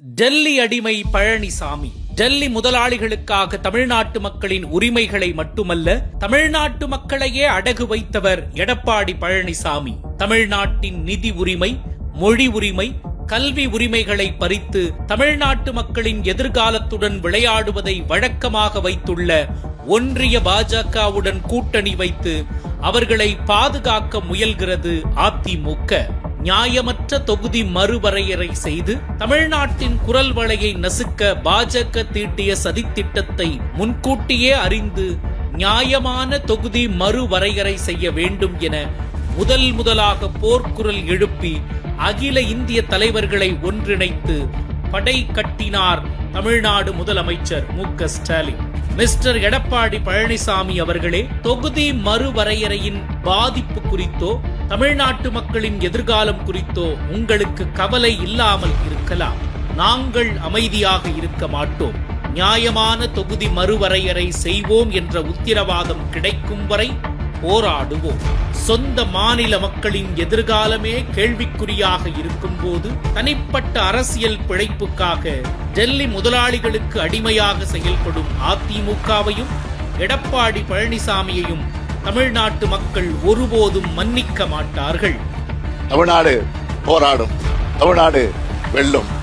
டெல்லி அடிமை பழனிசாமி. டெல்லி முதலாளிகளுக்காக தமிழ்நாட்டு மக்களின் உரிமைகளை மட்டுமல்ல தமிழ்நாட்டு மக்களையே அடகு வைத்தவர் எடப்பாடி பழனிசாமி. தமிழ்நாட்டின் நிதி உரிமை மொழி உரிமை கல்வி உரிமைகளை பறித்து தமிழ்நாட்டு மக்களின் எதிர்காலத்துடன் விளையாடுவதை வழக்கமாக வைத்துள்ள ஒன்றிய பாஜகவுடன் கூட்டணி வைத்து அவர்களை பாதுகாக்க முயல்கிறது அதிமுக. நியாயமற்ற தொகுதி மறுவரையறை செய்து தமிழ்நாட்டின் குரல் வளையை நசுக்க பாஜக தீட்டிய சதித்திட்டத்தை முன்கூட்டியே அறிந்து நியாயமான தொகுதி மறுவரையறை செய்ய வேண்டும் என முதல் முதலாக போர்க்குரல் எழுப்பி அகில இந்திய தலைவர்களை ஒன்றிணைத்து படை கட்டினார் தமிழ்நாடு முதலமைச்சர் மு க ஸ்டாலின். மிஸ்டர் எடப்பாடி பழனிசாமி அவர்களே தொகுதி மறுவரையறையின் பாதிப்பு குறித்தோ தமிழ்நாட்டு மக்களின் எதிர்காலம் குறித்தோ உங்களுக்கு கவலை இல்லாமல் இருக்கலாம். நாங்கள் அமைதியாக இருக்க மாட்டோம். நியாயமான தொகுதி மறுவரையறை செய்வோம் என்ற உத்தரவாதம் கிடைக்கும் வரை போராடுவோம். சொந்த மாநில மக்களின் எதிர்காலமே கேள்விக்குறியாக இருக்கும்போது தனிப்பட்ட அரசியல் பிழைப்புக்காக டெல்லி முதலாளிகளுக்கு அடிமையாக செயல்படும் அதிமுகவையும் எடப்பாடி பழனிசாமியையும் தமிழ்நாட்டு மக்கள் ஒருபோதும் மன்னிக்க மாட்டார்கள். தமிழ்நாடு போராடும். தமிழ்நாடு வெல்லும்.